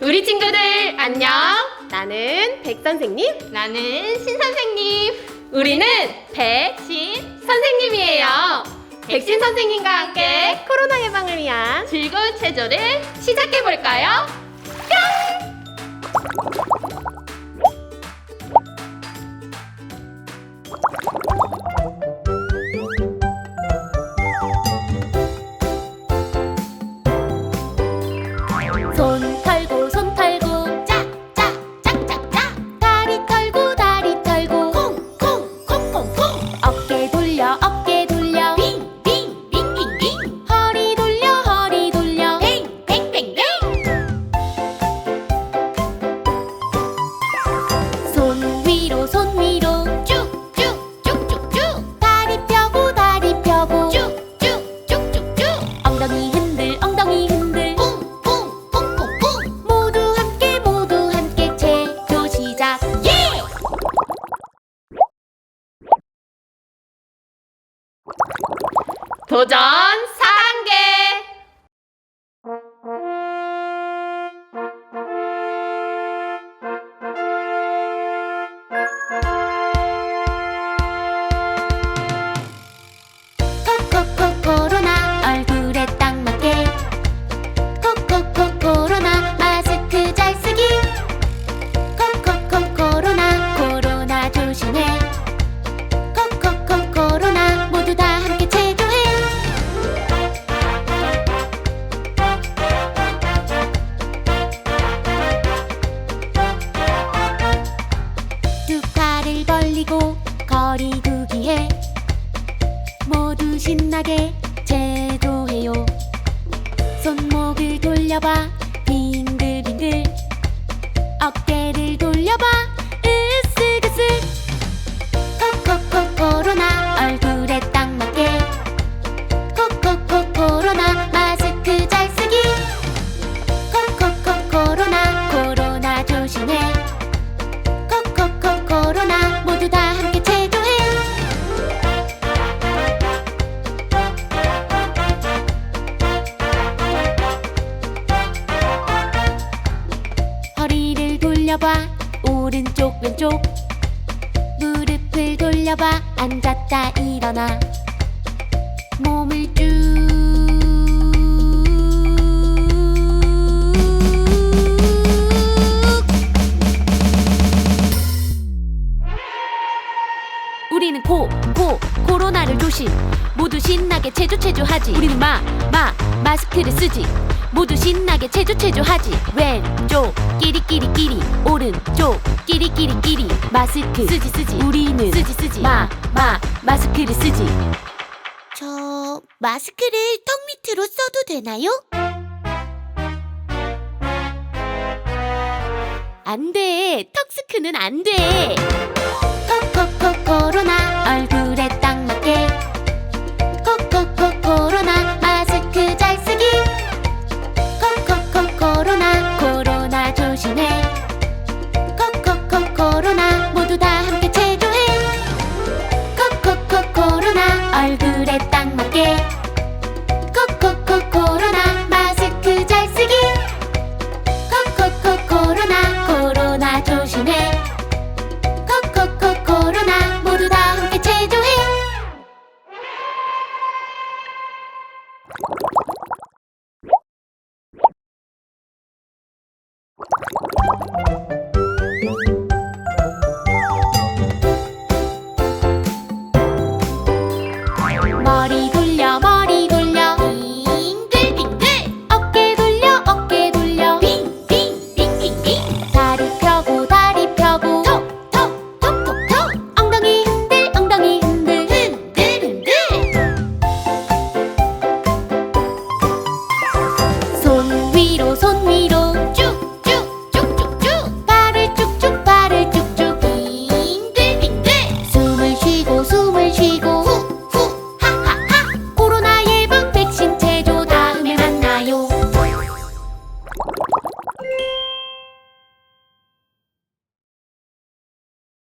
우리 친구들 안녕. 나는 백 선생님. 나는 신 선생님. 우리는 백신 선생님이에요. 백신 선생님과 함께 코로나 예방을 위한 즐거운 체조를 시작해 볼까요? 손 도전 4단계. 신나게 제조해요. 손목을 돌려봐 빙 돌려봐. 오른쪽 왼쪽. 무릎을 돌려봐. 앉았다 일어나. 몸을 쭉 우리는 코, 코, 코로나를 조심. 모두 신나게 체조 체조 하지. 우리는 마, 마, 마스크를 쓰지. 모두 신나게 체조 체조 하지. 왼쪽 끼리끼리 끼리 오른쪽 끼리끼리 끼리 마스크 쓰지 쓰지. 우리는 쓰지 쓰지. 마, 마, 마스크를 쓰지. 저 마스크를 턱 밑으로 써도 되나요? 안 돼. 턱스크는 안 돼. 코로